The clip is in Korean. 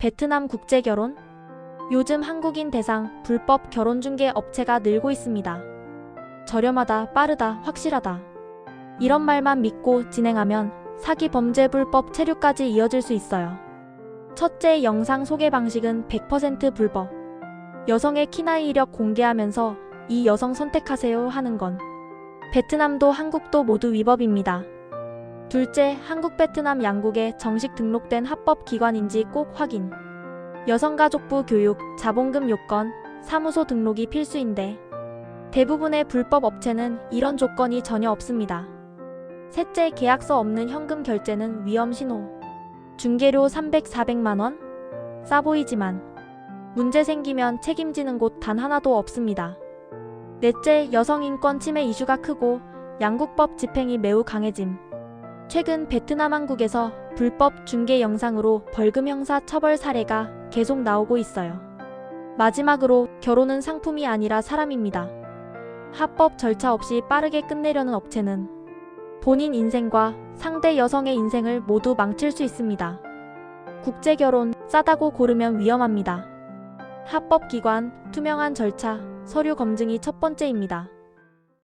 베트남 국제결혼? 요즘 한국인 대상 불법 결혼중개 업체가 늘고 있습니다. 저렴하다, 빠르다, 확실하다. 이런 말만 믿고 진행하면 사기 범죄 불법 체류까지 이어질 수 있어요. 첫째 영상 소개 방식은 100% 불법. 여성의 키나 이력 공개하면서 이 여성 선택하세요 하는 건 베트남도 한국도 모두 위법입니다. 둘째, 한국 베트남 양국에 정식 등록된 합법 기관인지 꼭 확인. 여성가족부 교육, 자본금 요건, 사무소 등록이 필수인데 대부분의 불법 업체는 이런 조건이 전혀 없습니다. 셋째, 계약서 없는 현금 결제는 위험 신호. 중개료 300, 400만 원? 싸 보이지만 문제 생기면 책임지는 곳 단 하나도 없습니다. 넷째, 여성 인권 침해 이슈가 크고 양국법 집행이 매우 강해짐. 최근 베트남 한국에서 불법 중개 영상으로 벌금 형사 처벌 사례가 계속 나오고 있어요. 마지막으로 결혼은 상품이 아니라 사람입니다. 합법 절차 없이 빠르게 끝내려는 업체는 본인 인생과 상대 여성의 인생을 모두 망칠 수 있습니다. 국제 결혼 싸다고 고르면 위험합니다. 합법 기관, 투명한 절차, 서류 검증이 첫 번째입니다.